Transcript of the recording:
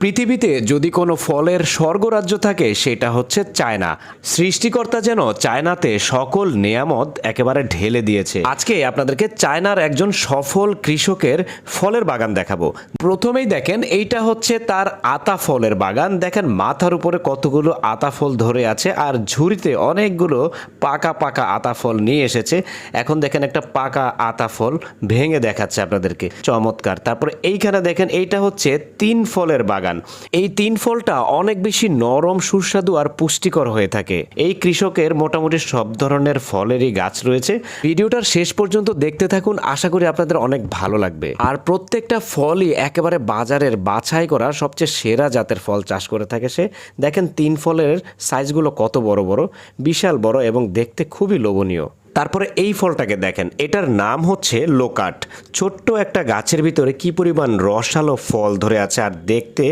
পৃথিবীতে যদি কোনো ফলের স্বর্গরাজ্য থাকে, সেটা হচ্ছে চায়না। সৃষ্টিকর্তা যেন চায়নাতে সকল নেয়ামত একেবারে ঢেলে দিয়েছে। আজকে আপনাদেরকে চায়নার একজন সফল কৃষকের ফলের বাগান দেখাবো। প্রথমেই দেখেন, এইটা হচ্ছে তার আতা ফলের বাগান। দেখেন, মাথার উপরে কতগুলো আতা ফল ধরে আছে, আর ঝুড়িতে অনেকগুলো পাকা পাকা আতা ফল নিয়ে এসেছে। এখন দেখেন, একটা পাকা আতা ফল ভেঙে দেখাচ্ছে আপনাদেরকে। চমৎকার। তারপরে এইখানে দেখেন, এইটা হচ্ছে তিন ফলের বাগান। এই তিন ফলটা অনেক বেশি নরম, সুস্বাদু আর পুষ্টিকর হয়ে থাকে। এই কৃষকের মোটামুটি সব ধরনের ফলেরই গাছ রয়েছে। ভিডিওটার শেষ পর্যন্ত দেখতে থাকুন, আশা করি আপনাদের অনেক ভালো লাগবে। আর প্রত্যেকটা ফলই একেবারে বাজারের বাছাই করা সবচেয়ে সেরা জাতের ফল চাষ করে থাকে সে। দেখেন, তিন ফলের সাইজগুলো কত বড় বড়, বিশাল বড় এবং দেখতে খুবই লোভনীয়। তারপরে এই ফলটাকে দেখেন, এটার নাম হচ্ছে লোকাট। ছোট্ট একটা গাছের ভিতরে কি পরিমাণ রসালো ফল ধরে আছে আর দেখতে